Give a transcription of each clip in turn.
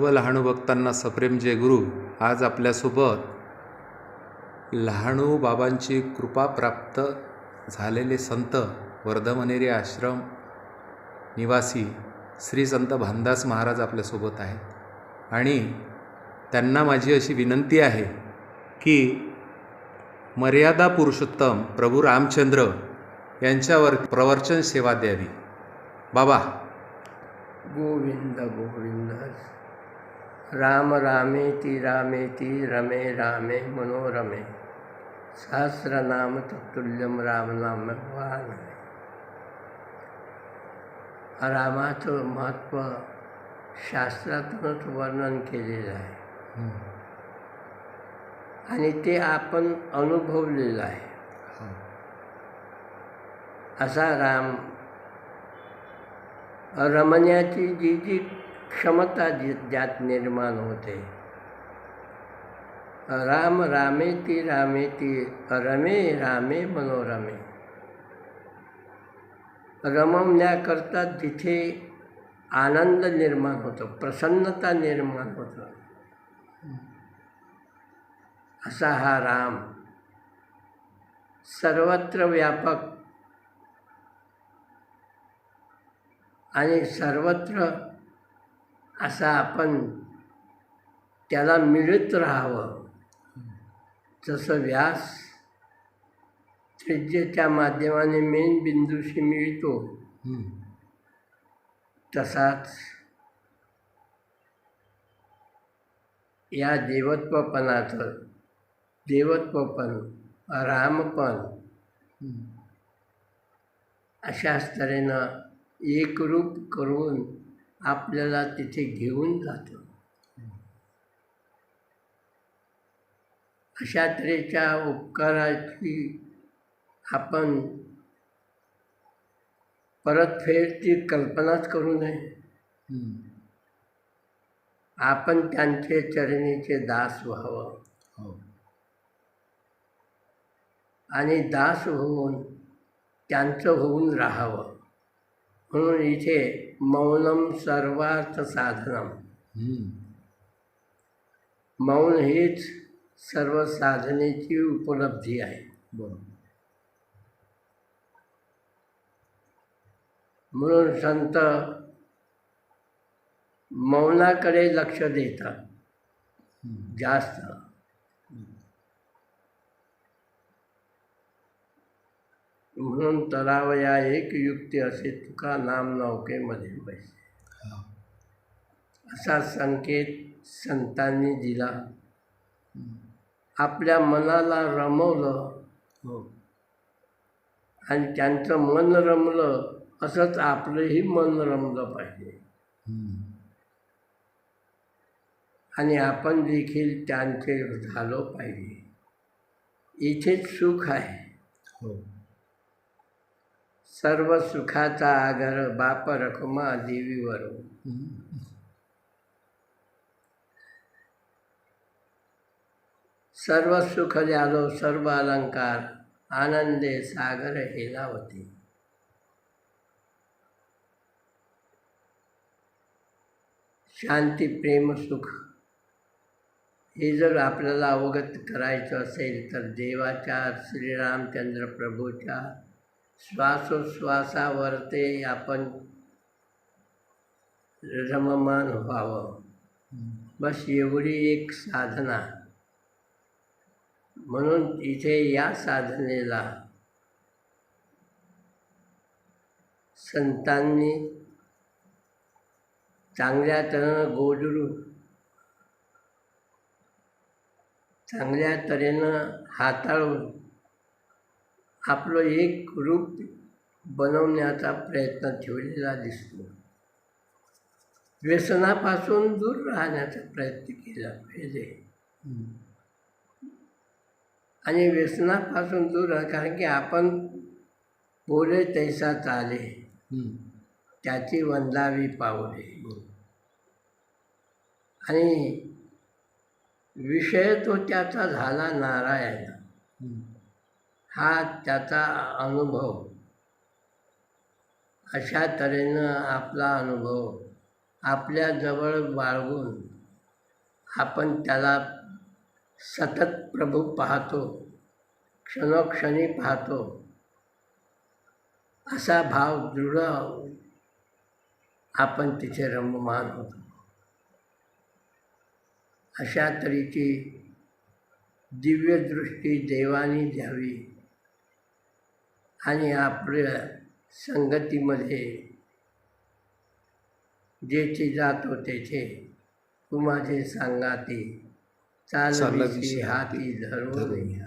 सर्व लहानू भक्तांना सप्रेम जय गुरु. आज आपल्यासोबत लहानू बाबांची कृपा प्राप्त झालेले संत वर्धमनेरी आश्रम निवासी श्री संत भानदास महाराज आपल्यासोबत आहेत. आणि त्यांना माझी अशी विनंती आहे की मर्यादा पुरुषोत्तम प्रभू रामचंद्र यांच्यावर प्रवचन सेवा द्यावी. बाबा. गोविंद गोविंद. राम रामेति रामेति रमे रामे मनोरमे। सहस्रनाम तत्तुल्यम रामनाम भगवान। रामाचं महत्त्व शास्त्रातूनच वर्णन केलेलं आहे. आणि ते आपण अनुभवलेलं आहे. असा राम रमण्याची जी जी क्षमता ज्यात निर्माण होते। राम रामे ती रामे ती रमे रामे। मनोरमे रमवण्याकरता तिथे आनंद निर्माण होतो प्रसन्नता निर्माण होतो। असा हा राम सर्वत्र व्यापक आणि सर्वत्र असा आपण त्याला मिळत राहावं. जसं व्यास त्रिज्येच्या माध्यमाने मेन बिंदूशी मिळतो. तसाच या देवत्वपणाचं देवत्वपण रामपण अशाच तऱ्हेनं एकरूप करून आपल्याला तिथे घेऊन जातं. अशा तऱ्हेच्या उपकाराची आपण परतफेडची कल्पनाच करू नये. आपण त्यांचे चरणीचे दास व्हावं. हो. आणि दास होऊन त्यांचं होऊन राहावं. म्हणून इथे मौनम सर्वार्थ साधनम। मौन हेच सर्व साधनेची उपलब्धी आहे. म्हणून संत मौनाकडे लक्ष देतात. जास्त. म्हणून तरावया एक युक्ती असे तुका नाम नौकेमध्ये बैसे असा संकेत संतांनी दिला. आपल्या मनाला रमवलं. हो. आणि त्यांचं मन रमलं असंच आपलंही मन रमलं पाहिजे. आणि आपण देखील त्यांचे झालो पाहिजे. इथेच सुख आहे. हो. सर्व सुखाचा आगर बाप रखमा देवीवर. सर्व सुख झालो सर्व अलंकार आनंदे सागर हेला होते शांती प्रेम सुख हे जर आपल्याला अवगत करायचं असेल तर देवाच्या श्रीरामचंद्र प्रभूच्या श्वासोश्वासावरते आपण रममान व्हावं. बस एवढी एक साधना. म्हणून इथे या साधनेला संतांनी चांगल्या तऱ्हेनं गोजरून चांगल्या तऱ्हेनं हाताळून आपलं एक रूप बनवण्याचा प्रयत्न ठेवलेला दिसतो. व्यसनापासून दूर राहण्याचा प्रयत्न केला पाहिजे. आणि व्यसनापासून दूर राह कारण की आपण बोले तैसा चाले त्याची वंदावी पावले. आणि विषय तो त्याचा झाला नारायण. हा त्याचा अनुभव. अशा तऱ्हेनं आपला अनुभव आपल्याजवळ बाळगून आपण त्याला सतत प्रभू पाहतो क्षणोक्षणी पाहतो. असा भाव दृढ आपण तिथे रममान होतो. अशा तऱ्हेची दिव्यदृष्टी देवानी द्यावी. आणि आपल्या संगतीमध्ये जेथे जातो तेथे तू माझे सांगाती चालविशी चालविशी हाती धरून धरून. या.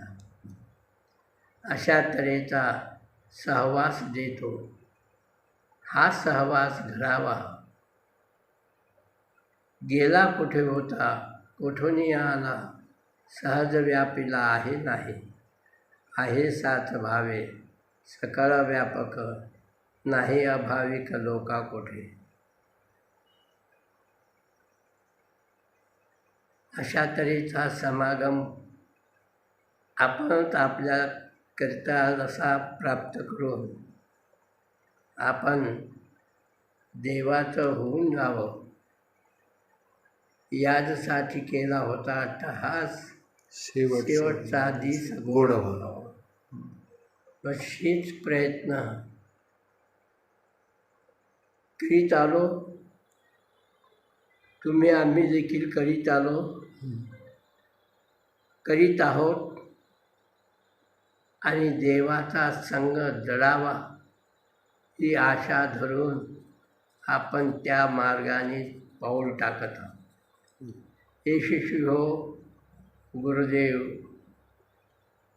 अशा तऱ्हेचा सहवास देतो. हा सहवास घडावा गेला कुठे होता कुठूनही आला सहज व्यापीला आहे नाही. आहे साथ भावे सकळ व्यापक नाही अभाविक लोका कोठे अशा तऱ्हेचा समागम आपणच आपल्या करता असा प्राप्त करून आपण देवाचं होऊन जावं याचसाठी केला होता अट्टहास शेवट शेवटचा दिस गोड व्हावा. बस हेच प्रयत्न. करीत आलो तुम्ही आम्ही देखील करीत आलो. करीत आहोत. आणि देवाचा संग जडावा ही आशा धरून आपण त्या मार्गाने पाऊल टाकत आहोत. यशस्वी हो गुरुदेव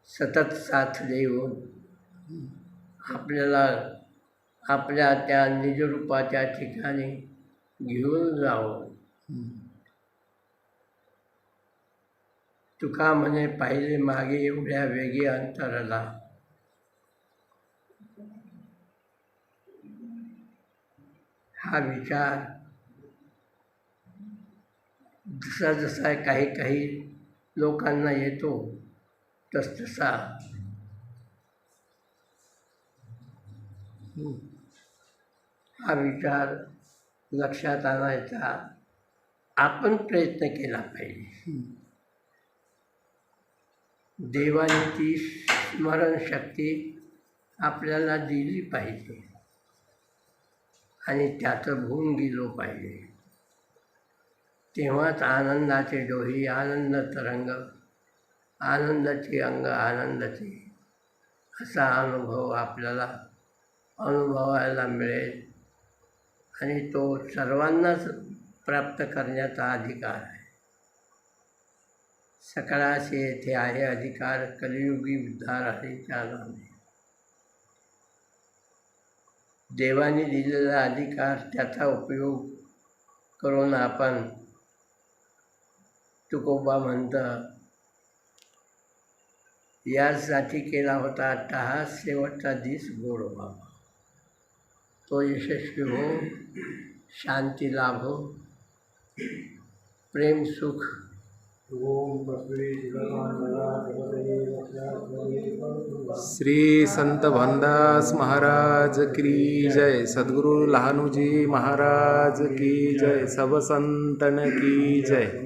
सतत साथ देऊन आपल्याला आपल्या त्या निजरूपाच्या ठिकाणी घेऊन जावं. तुका म्हणे पाहिले मागे एवढ्या वेगी अंतराला. हा विचार जसा जसा काही काही लोकांना येतो तसतसा हा विचार लक्षात आणायचा. आपण प्रयत्न केला पाहिजे. देवाने ती स्मरणशक्ती आपल्याला दिली पाहिजे. आणि त्याचं भून गेलो पाहिजे. तेव्हाच आनंदाचे डोही आनंद तरंग आनंदाची अंग आनंदाची असा अनुभव आपल्याला अनुभवायला मिळेल. आणि तो सर्वांनाच प्राप्त करण्याचा अधिकार आहे. सकाळाचे येथे आहे अधिकार कलियुगी उद्धार हरीच्या नामे देवाने दिलेला अधिकार त्याचा उपयोग करून आपण तुकोबा म्हणतं. यासाठी केला होता अट्टहास शेवटचा दिस गोड व्हावा तो यशस्वी हो शांती लाभो प्रेम सुख। श्री संत भनदास महाराज की जय। सद्गुरु लहानूजी महाराज की जय। सब संतन की जय।